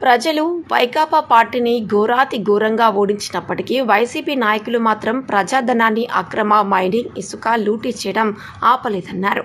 ప్రజలు వైకాపా పార్టీని ఘోరాతి ఘోరంగా ఓడించినప్పటికీ వైసీపీ నాయకులు మాత్రం ప్రజాధనాన్ని అక్రమ మైనింగ్ ఇసుక లూటీ చేయడం ఆపలేదన్నారు.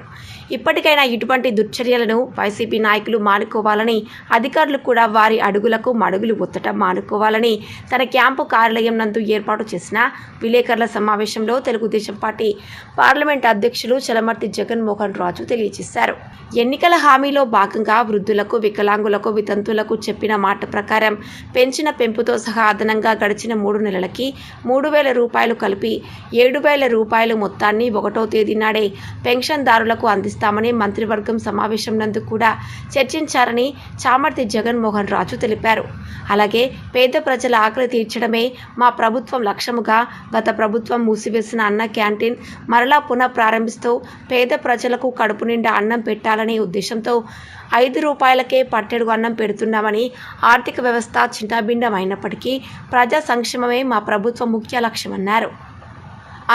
ఇప్పటికైనా ఇటువంటి దుశ్చర్యలను వైసీపీ నాయకులు మానుకోవాలని అధికారులు కూడా వారి అడుగులకు మడుగులు ఒత్తటం మానుకోవాలని తన క్యాంపు కార్యాలయం నందు ఏర్పాటు చేసిన విలేకరుల సమావేశంలో తెలుగుదేశం పార్టీ పార్లమెంట్ అధ్యక్షులు చలమర్తి జగన్మోహన్ రాజు తెలియజేశారు. ఎన్నికల హామీలో భాగంగా వృద్ధులకు వికలాంగులకు వితంతులకు చెప్పిన మాట ప్రకారం పెంచిన పెంపుతో సహా అదనంగా గడిచిన మూడు నెలలకి మూడు వేల రూపాయలు కలిపి ఏడు వేల రూపాయలు మొత్తాన్ని ఒకటో తేదీ నాడే పెన్షన్దారులకు అందిస్తామని మంత్రివర్గం సమావేశం నందు కూడా చర్చించారని చామర్తి జగన్మోహన్ రాజు తెలిపారు. అలాగే పేద ప్రజల ఆకలి తీర్చడమే మా ప్రభుత్వం లక్ష్యముగా గత ప్రభుత్వం మూసివేసిన అన్న క్యాంటీన్ మరలా పునః ప్రారంభిస్తూ పేద ప్రజలకు కడుపు నిండా అన్నం పెట్టాలనే ఉద్దేశంతో ఐదు రూపాయలకే పట్టెడు అన్నం పెడుతున్నామని ఆర్థిక వ్యవస్థ చిన్నాభిన్నమైనప్పటికీ ప్రజా సంక్షేమమే మా ప్రభుత్వ ముఖ్య లక్ష్యమన్నారు.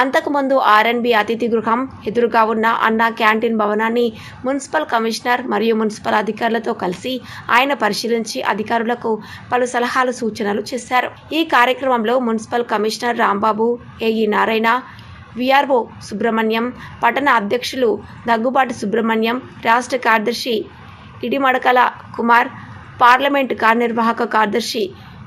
అంతకుముందు ఆర్ఎన్బి అతిథి గృహం ఎదురుగా ఉన్న అన్నా క్యాంటీన్ భవనాన్ని మున్సిపల్ కమిషనర్ మరియు మున్సిపల్ అధికారులతో కలిసి ఆయన పరిశీలించి అధికారులకు పలు సలహాలు సూచనలు చేశారు. ఈ కార్యక్రమంలో municipal commissioner Rambabu AE Narayana VRO Subrahmanyam పట్టణ అధ్యక్షులు దగ్గుబాటి సుబ్రహ్మణ్యం రాష్ట్ర కార్యదర్శి ఇడిమడకల కుమార్ పార్లమెంట్ కార్యనిర్వాహక కార్యదర్శి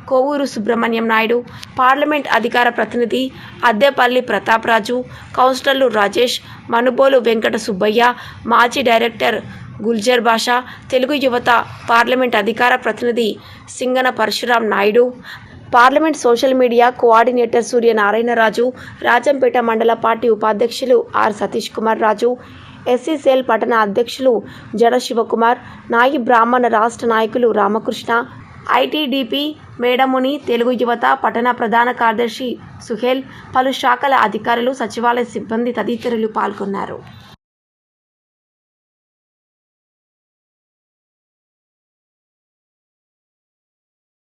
కోవూరు సుబ్రహ్మణ్యం నాయుడు పార్లమెంట్ అధికార ప్రతినిధి అద్దెపల్లి ప్రతాప్రాజు కౌన్సిలర్లు రాజేష్ మనుబోలు వెంకట సుబ్బయ్య మాజీ డైరెక్టర్ గుల్జర్ బాషా తెలుగు యువత పార్లమెంట్ అధికార ప్రతినిధి Singana Parasuram Naidu parliament social media coordinator Suryanarayanaraju Rajampet మండల పార్టీ ఉపాధ్యక్షులు R Satish Kumar Raju SC cell పట్టణ అధ్యక్షులు జడ శివకుమార్ నాయి బ్రాహ్మణ రాష్ట్ర నాయకులు రామకృష్ణ ఐటీడీపీ మేడముని తెలుగు యువత పట్టణ ప్రధాన కార్యదర్శి సుహేల్ పలు శాఖల అధికారులు సచివాలయ సిబ్బంది తదితరులు పాల్గొన్నారు.